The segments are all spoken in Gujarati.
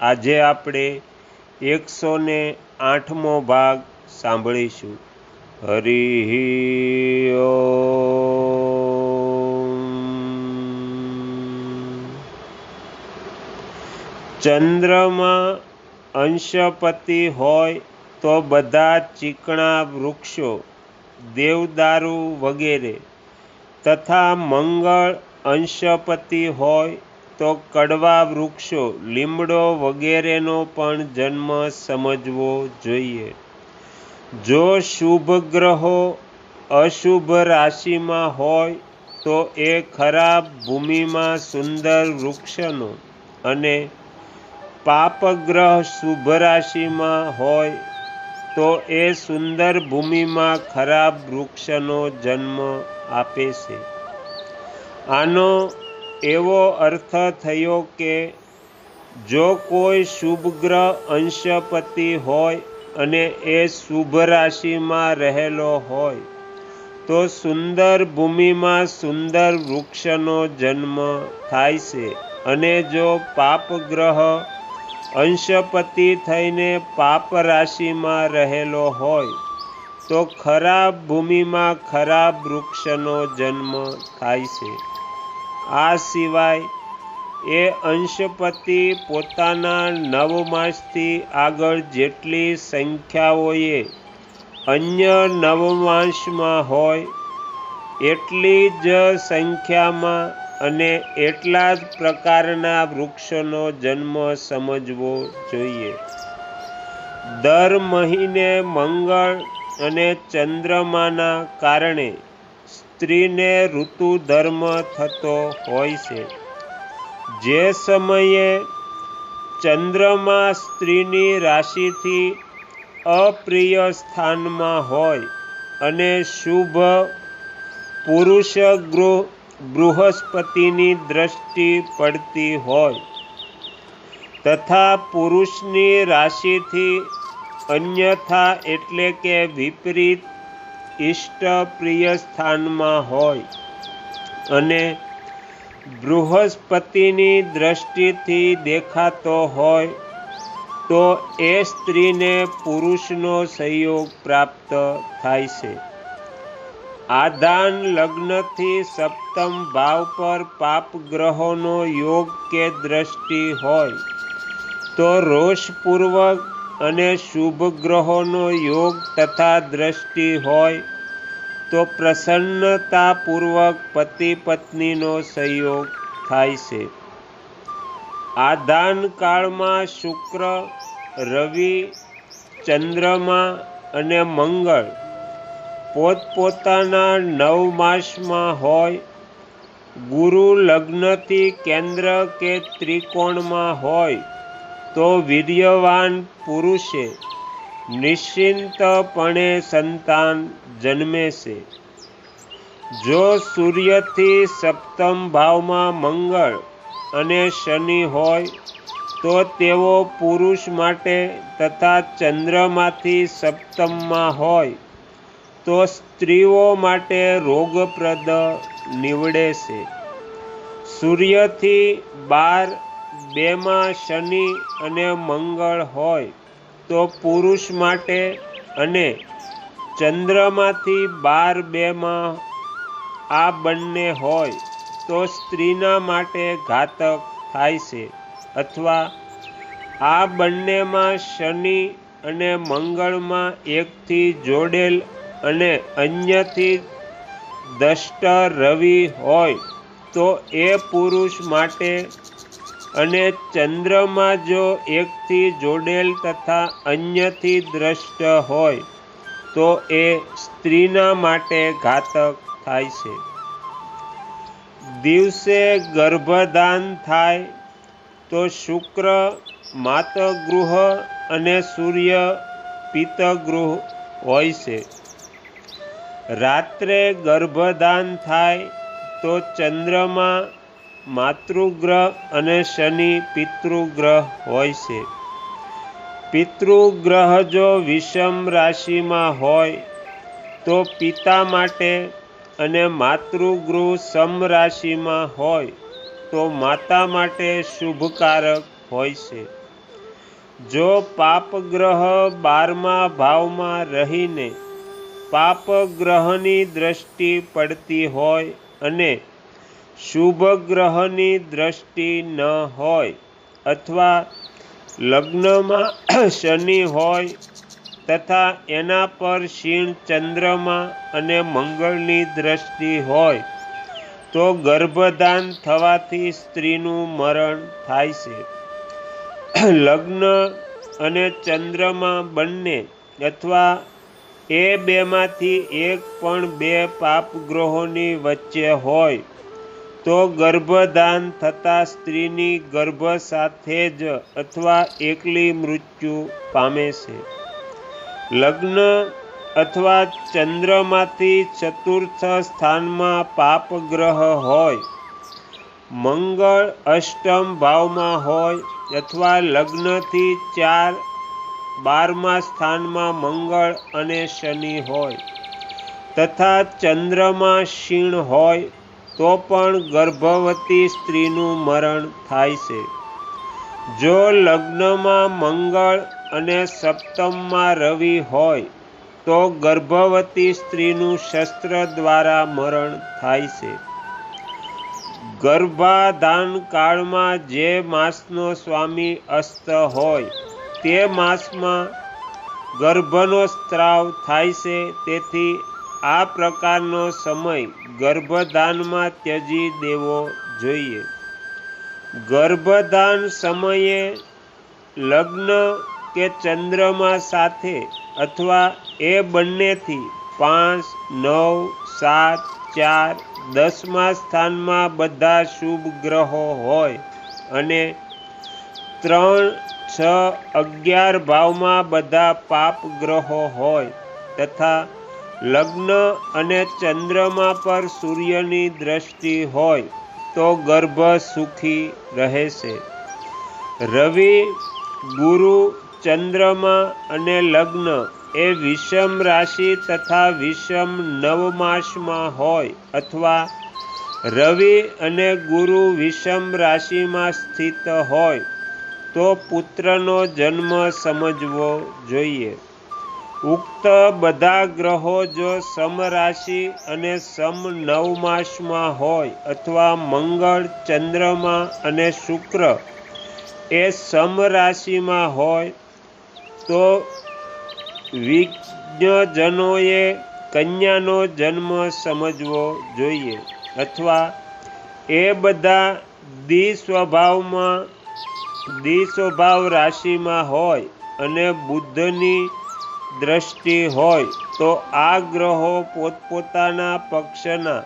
આજે આપણે એકસો ને આઠમો ભાગ સાંભળીશું. હરિ ચંદ્રમાં અંશપતિ હોય તો બધા ચીકણા વૃક્ષો, દેવદારુ વગેરે, તથા મંગળ અંશપતિ હોય તો કડવા વૃક્ષો, લીમડો વગેરેનો પણ જન્મ સમજવો જોઈએ. જો શુભ ગ્રહો અશુભ રાશિમાં હોય, તો એ ખરાબ ભૂમિમાં સુંદર વૃક્ષનો અને પાપગ્રહ શુભ રાશિમાં હોય, તો એ સુંદર ભૂમિમાં ખરાબ વૃક્ષનો જન્મ આપે છે. આનો એવો અર્થ થયો કે જો કોઈ શુભ ગ્રહ અંશપતિ હોય અને એ શુભ રાશિમાં રહેલો હોય, તો સુંદર ભૂમિમાં સુંદર વૃક્ષનો જન્મ થાય છે. અને જો પાપ ગ્રહ અંશપતિ થઈને પાપ રાશિમાં રહેલો હોય, તો ખરાબ ભૂમિમાં ખરાબ વૃક્ષનો જન્મ થાય છે. આ સિવાય એ અંશપતિ પોતાના નવમાંશથી આગળ જેટલી સંખ્યાઓએ અન્ય નવમાંશમાં હોય, એટલી જ સંખ્યામાં અને એટલા જ પ્રકારના વૃક્ષોનો જન્મ સમજવો જોઈએ. દર મહિને મંગળ અને ચંદ્રમાના કારણે સ્ત્રીને ઋતુ ધર્મ થતો હોય છે. જે સમયે ચંદ્રમા સ્ત્રીની રાશિથી અપ્રિય સ્થાનમાં હોય અને શુભ પુરુષ ગૃહ, બૃહસ્પતિની દ્રષ્ટિ પડતી હોય તથા પુરુષની રાશિથી અન્યથા એટલે કે વિપરીત ઇષ્ટ પ્રિય સ્થાનમાં હોય અને બૃહસ્પતિની દ્રષ્ટિથી દેખાતો હોય, તો એ સ્ત્રીને પુરુષનો સહયોગ પ્રાપ્ત થાય છે. આધાન લગ્નથી સપ્તમ ભાવ પર પાપ ગ્રહોનો યોગ કે દ્રષ્ટિ હોય, તો રોષપૂર્વક અને શુભ ગ્રહોનો યોગ તથા દ્રષ્ટિ હોય, તો પ્રસન્નતાપૂર્વક પતિ પત્નીનો સહયોગ થાય છે. આધાન કાળમાં શુક્ર, રવિ, ચંદ્રમા અને મંગળ પોતપોતાના નવ માસમાં હોય, ગુરુ લગ્નથી કેન્દ્ર કે ત્રિકોણમાં હોય તો વીર્યવાન પુરુષે નિશ્ચિંતપણે સંતાન જન્મે છે જો સૂર્યથી સપ્તમ ભાવમાં મંગળ અને શનિ હોય, તો તેઓ પુરુષ માટે તથા ચંદ્રમાંથી સપ્તમમાં હોય, તો સ્ત્રીઓ માટે રોગપ્રદ નીવડે છે સૂર્યથી બાર બેમાં શનિ અને મંગળ હોય તો પુરુષ માટે અને ચંદ્રમાંથી બાર બેમાં આ બંને હોય તો સ્ત્રીના માટે ઘાતક થાય છે. અથવા આ બંનેમાં શનિ અને મંગળમાં એકથી જોડેલ અને અન્યથી દષ્ટ રવિ હોય તો એ પુરુષ માટે અને ચંદ્રમાં જો એકથી જોડેલ તથા અન્યથી દ્રષ્ટ હોય, તો એ સ્ત્રીના માટે ઘાતક થાય છે. દિવસે ગર્ભદાન થાય, તો શુક્ર માતગૃહ અને સૂર્ય પિતગૃહ હોય છે. રાત્રે ગર્ભદાન થાય, તો ચંદ્રમા માતૃગ્રહ અને શનિ પિતૃગ્રહ હોય છે. પિતૃગ્રહ જો વિષમ રાશિમાં હોય, તો પિતા માટે અને માતૃગૃહ સમ રાશિમાં હોય, તો માતા માટે શુભકારક હોય છે. જો પાપગ્રહ બારમા ભાવમાં રહીને પાપ ગ્રહની દ્રષ્ટિ પડતી હોય અને શુભ ગ્રહની દ્રષ્ટિ ન હોય અથવા લગ્નમાં શનિ હોય તથા એના પર ક્ષીણ ચંદ્રમાં અને મંગળની દ્રષ્ટિ હોય, તો ગર્ભદાન થવાથી સ્ત્રીનું મરણ થાય છે. લગ્ન અને ચંદ્રમાં બંને અથવા એ બેમાંથી એક પણ બે પાપગ્રહોની વચ્ચે હોય તો ગર્ભદાન થતાં સ્ત્રીની ગર્ભ સાથે જ અથવા એકલી મૃત્યુ પામે છે. લગ્ન અથવા ચંદ્રમાંથી ચતુર્થ સ્થાનમાં પાપગ્રહ હોય, મંગળ અષ્ટમ ભાવમાં હોય અથવા લગ્નથી ચાર બારમા સ્થાનમાં મંગળ અને શનિ હોય, તથા ચંદ્રમાં ક્ષીણ હોય તો પણ ગર્ભવતી સ્ત્રીનું મરણ થાય છે. જો લગ્નમાં મંગળ અને સપ્તમમાં રવિ હોય, તો ગર્ભવતી સ્ત્રીનું શસ્ત્ર દ્વારા મરણ થાય છે. ગર્ભાધાન કાળમાં જે માસનો સ્વામી અસ્ત હોય, તે માસમાં ગર્ભનો સ્ત્રાવ થાય છે, તેથી આ પ્રકારનો સમય ગર્ભધાનમાં ત્યજી દેવો જોઈએ. ગર્ભધાન સમયે લગ્ન કે ચંદ્રમા સાથે અથવા એ બંનેથી પાંચ, નવ, સાત, ચાર, દસમા સ્થાનમાં બધા શુભ ગ્રહો હોય અને ત્રણ, છ, અગિયાર ભાવમાં બધા પાપ ગ્રહો હોય તથા લગ્ન અને ચંદ્રમા પર સૂર્યની દ્રષ્ટિ હોય તો ગર્ભ સુખી રહે છે રવિ, ગુરુ, ચંદ્રમા અને લગ્ન એ વિષમ રાશિ તથા વિષમ નવમાસમાં હોય અથવા રવિ અને ગુરુ વિષમ રાશિમાં સ્થિત હોય તો પુત્રનો જન્મ સમજવો જોઈએ. ઉક્ત બધા ગ્રહો જો સમરાશિ અને સમ નવમાસમાં હોય અથવા મંગળ, ચંદ્રમા અને શુક્ર એ સમરાશિમાં હોય, તો વિજ્ઞજનોએ કન્યાનો જન્મ સમજવો જોઈએ અથવા એ બધા દ્વિસ્વભાવમાં, દ્વિસ્વભાવ રાશિમાં હોય અને બુદ્ધની દ્રષ્ટિ હોય તો આ ગ્રહો પોતપોતાના પક્ષના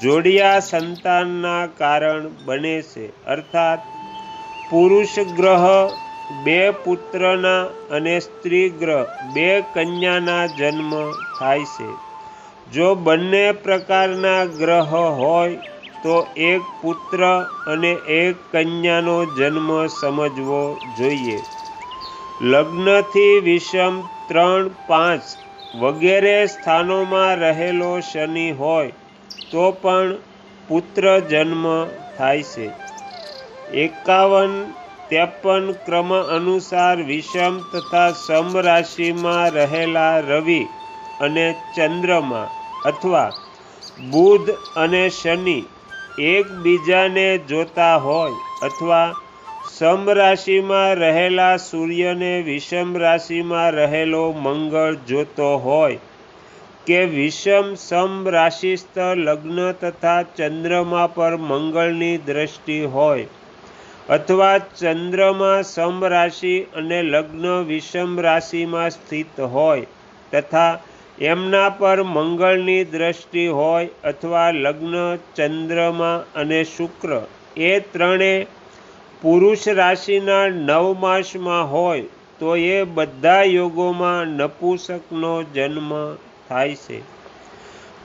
જોડિયા સંતાનના કારણ બને છે. અર્થાત, પુરુષ ગ્રહ બે પુત્રના અને સ્ત્રી ગ્રહ બે કન્યાના જન્મ થાય છે. જો બંને પ્રકારના ગ્રહ હોય તો એક પુત્ર અને એક કન્યાનો જન્મ સમજવો જોઈએ. લગ્નથી વિષમ ત્રણ પાંચ વગેરે સ્થાનોમાં રહેલો શનિ હોય, તો પણ પુત્ર જન્મ થાય છે. એકાવન ત્રેપન ક્રમ અનુસાર વિષમ તથા સમ રાશિમાં રહેલા રવિ અને ચંદ્રમાં અથવા બુધ અને શનિ એકબીજાને જોતા હોય અથવા સમ રાશિમાં રહેલા સૂર્યને વિષમ રાશિમાં રહેલો મંગળ જોતો હોય કે વિષમ સમ રાશિસ્થ લગ્ન તથા ચંદ્રમા પર મંગળની દ્રષ્ટિ હોય અથવા ચંદ્રમાં સમ રાશિ અને લગ્ન વિષમ રાશિમાં સ્થિત હોય તથા એમના પર મંગળની દ્રષ્ટિ હોય અથવા લગ્ન, ચંદ્રમા અને શુક્ર એ ત્રણે પુરુષ રાશિના નવ માસમાં હોય, તો એ બધા યોગોમાં નપુંસકનો જન્મ થાય છે.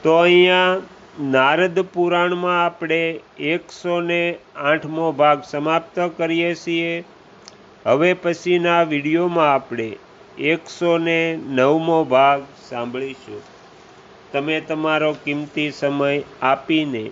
તો અહીંયા નારદ પુરાણમાં આપણે એકસો ને આઠમો ભાગ સમાપ્ત કરીએ છીએ. હવે પછીના વિડીયોમાં આપણે એકસો ને નવમો ભાગ સાંભળીશું. તમે તમારો કિંમતી સમય આપીને